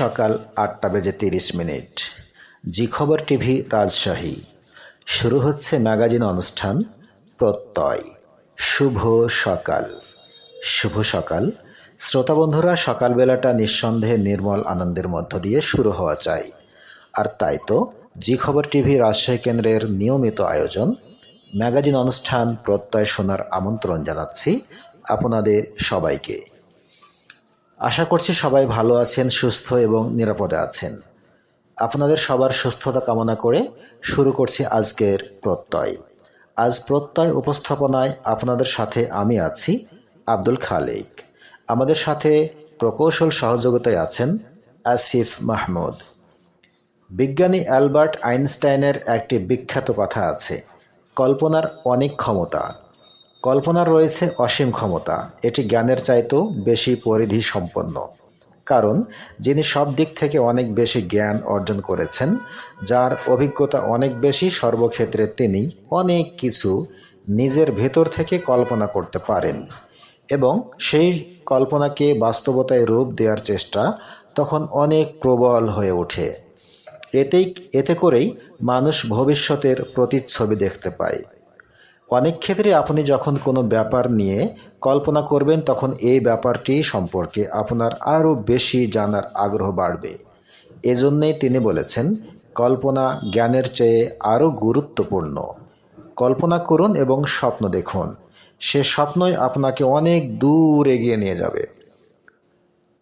সকাল আটটা বেজে তিরিশ মিনিট। জি খবর টিভি, রাজশাহী। শুরু হচ্ছে ম্যাগাজিন অনুষ্ঠান প্রত্যয়। শুভ সকাল। শুভ সকাল। শ্রোতা বন্ধুরা সকালবেলাটা নিঃসন্দেহে নির্মল আনন্দের মধ্য দিয়ে শুরু হওয়া চাই। আর তাই তো জি খবর টিভি, রাজশাহী কেন্দ্রের নিয়মিত আয়োজন, ম্যাগাজিন অনুষ্ঠান প্রত্যয় শোনার আমন্ত্রণ জানাচ্ছি আপনাদের সবাইকে। আশা করছি সবাই ভালো আছেন, সুস্থ এবং নিরাপদে আছেন। আপনাদের সবার সুস্থতা কামনা করে শুরু করছি আজকের প্রত্যয়। আজ প্রত্যয় উপস্থাপনায় আপনাদের সাথে আমি আছি আব্দুল খালেক। আমাদের সাথে প্রকৌশল সহযোগিতায় আছেন আসিফ মাহমুদ। বিজ্ঞানী অ্যালবার্ট আইনস্টাইনের একটি বিখ্যাত কথা আছে, কল্পনার অনেক ক্ষমতা। কল্পনার রয়েছে অসীম ক্ষমতা। এটি জ্ঞানের চাইতেও বেশি পরিধি সম্পন্ন। কারণ, যিনি সব দিক থেকে অনেক বেশি জ্ঞান অর্জন করেছেন, যার অভিজ্ঞতা অনেক বেশি সর্বক্ষেত্রে তিনি অনেক কিছু নিজের ভেতর থেকে কল্পনা করতে পারেন এবং সেই কল্পনাকে বাস্তবতায় রূপ দেওয়ার চেষ্টা তখন অনেক প্রবল হয়ে ওঠে। এতেই, এতে করেই মানুষ ভবিষ্যতের প্রতিচ্ছবি দেখতে পায়। অনেক ক্ষেত্রে আপনি যখন কোনো ব্যাপার নিয়ে কল্পনা করবেন, তখন এই ব্যাপারটি সম্পর্কে আপনার আরও বেশি জানার আগ্রহ বাড়বে। এজন্যেই তিনি বলেছেন, কল্পনা জ্ঞানের চেয়ে আরও গুরুত্বপূর্ণ। কল্পনা করুন এবং স্বপ্ন দেখুন। সে স্বপ্নই আপনাকে অনেক দূর এগিয়ে নিয়ে যাবে।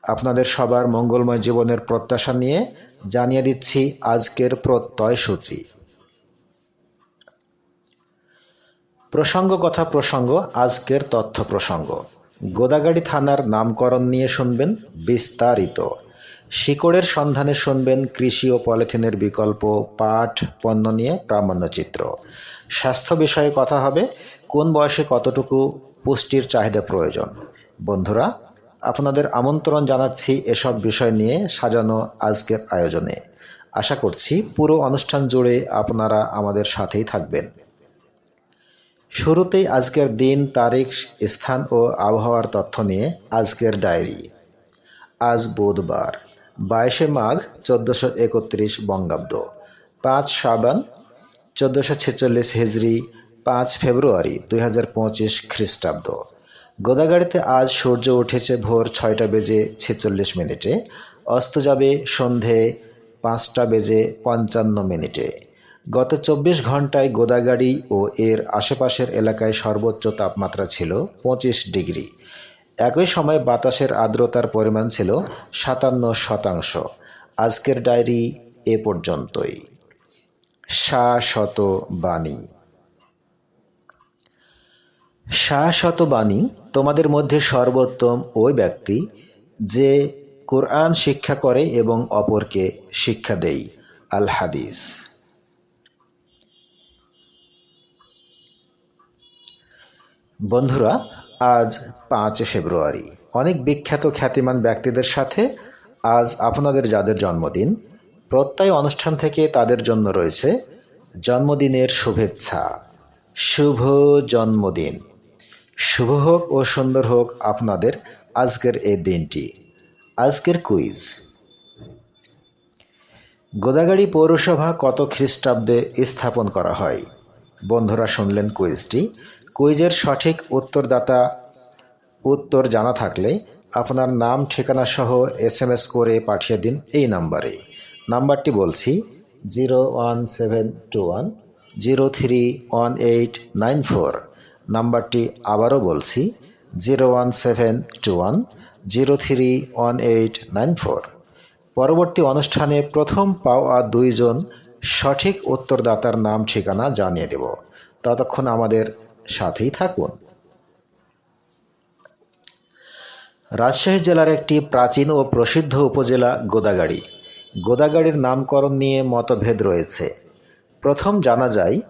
আপনাদের সবার মঙ্গলময় জীবনের প্রত্যাশা নিয়ে জানিয়ে দিচ্ছি আজকের প্রত্যয় সূচি। প্রসঙ্গ কথা প্রসঙ্গ, আজকের তথ্য প্রসঙ্গ। গোদাগাড়ি থানার নামকরণ নিয়ে শুনবেন বিস্তারিত। শিকড়ের সন্ধানে শুনবেন কৃষি ও পলিথিনের বিকল্প পাঠ পণ্য নিয়ে প্রামাণ্যচিত্র স্বাস্থ্য বিষয়ে কথা হবে, কোন বয়সে কতটুকু পুষ্টির চাহিদা প্রয়োজন। বন্ধুরা, আপনাদের আমন্ত্রণ জানাচ্ছি এসব বিষয় নিয়ে সাজানো আজকের আয়োজনে। আশা করছি পুরো অনুষ্ঠান জুড়ে আপনারা আমাদের সাথেই থাকবেন। শুরুতেই আজকের দিন, তারিখ, স্থান ও আবহাওয়ার তথ্য নিয়ে আজকের ডায়েরি। আজ বুধবার, বাইশে মাঘ, চোদ্দোশো একত্রিশ বঙ্গাব্দ। পাঁচ সাবান চোদ্দোশো ছেচল্লিশ হিজড়ি পাঁচ ফেব্রুয়ারি, দুই হাজার পঁচিশ খ্রিস্টাব্দ। গোদাগাড়িতে আজ সূর্য উঠেছে ভোর ছয়টা বেজে ছেচল্লিশ মিনিটে, অস্ত যাবে সন্ধে পাঁচটা বেজে পঞ্চান্ন মিনিটে। গত চব্বিশ ঘন্টায় গোদাগাড়ি ও এর আশেপাশের এলাকায় সর্বোচ্চ তাপমাত্রা ছিল পঁচিশ ডিগ্রি। একই সময় বাতাসের আর্দ্রতার পরিমাণ ছিল সাতান্ন শতাংশ। আজকের ডায়েরি এ পর্যন্তই। সা শত বাণী সা শত বাণী তোমাদের মধ্যে সর্বোত্তম ওই ব্যক্তি যে কোরআন শিক্ষা করে এবং অপরকে শিক্ষা দেই আল হাদিস। বন্ধুরা, আজ পাঁচ ফেব্রুয়ারি। অনেক বিখ্যাত খ্যাতিমান ব্যক্তিদের সাথে আজ আপনাদের যাদের জন্মদিন, প্রত্যয় অনুষ্ঠান থেকে তাদের জন্য রয়েছে জন্মদিনের শুভেচ্ছা। শুভ জন্মদিন। শুভ হোক ও সুন্দর হোক আপনাদের আজকের এই দিনটি। আজকের কুইজ। গোদাগাড়ি পৌরসভা কত খ্রিস্টাব্দে স্থাপন করা হয়? বন্ধুরা শুনলেন কুইজটি। কুইজের সঠিক উত্তরদাতা, উত্তর জানা থাকলে আপনার নাম, ঠিকানা সহ এস এম এস করে পাঠিয়ে দিন এই নাম্বারে। নাম্বারটি বলছি zero one seven two one, zero three one eight nine four. নাম্বারটি আবারও বলছি zero one seven two one, zero three one eight nine four. পরবর্তী অনুষ্ঠানে প্রথম পাওয়া দুইজন সঠিক উত্তরদাতার নাম, ঠিকানা জানিয়ে দেব। ততক্ষণ আমাদের সাথেই থাকুন। রাজশাহী জেলার একটি প্রাচীন ও প্রসিদ্ধ উপজেলা গোদাগাড়ি। গোদাগাড়ির নামকরণ নিয়ে মতভেদ রয়েছে। প্রথম জানা যায়,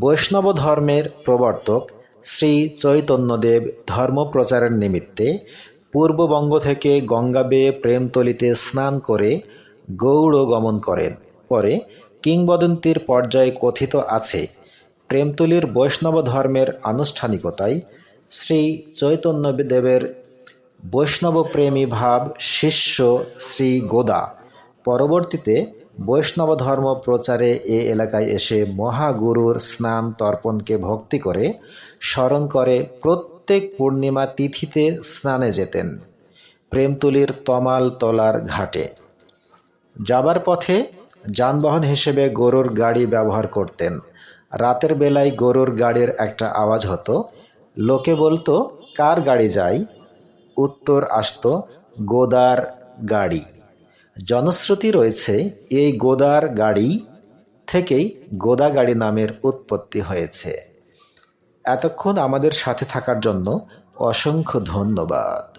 বৈষ্ণব ধর্মের প্রবর্তক শ্রী চৈতন্যদেব ধর্ম প্রচারের নিমিত্তে পূর্ববঙ্গ থেকে গঙ্গা বেয়ে প্রেমতলিতে স্নান করে গৌড় গমন করেন। পরে কিংবদন্তির পর্যায়ে কথিত আছে প্রেমতলির বৈষ্ণব ধর্মের আনুষ্ঠানিকতায় শ্রী চৈতন্যদেবের বৈষ্ণব প্রেমী ভাব শিষ্য শ্রী গোদা। পরবর্তীতে বৈষ্ণব ধর্ম প্রচারে এ এলাকায় এসে মহাগুরুর স্নান তর্পণকে ভক্তি করে স্মরণ করে প্রত্যেক পূর্ণিমা তিথিতে স্নানে যেতেন প্রেমতুলির তমাল তলার ঘাটে। যাবার পথে যানবাহন হিসেবে গরুর গাড়ি ব্যবহার করতেন। রাতের বেলায় গরুর গাড়ির একটা আওয়াজ হতো। লোকে বলতো, কার গাড়ি যায়? উত্তর আসতো, গোদার গাড়ি। জনশ্রুতি রয়েছে, এই গোদার গাড়ি থেকেই গোদা গাড়ি নামের উৎপত্তি হয়েছে। এতক্ষণ আমাদের সাথে থাকার জন্য অসংখ্য ধন্যবাদ।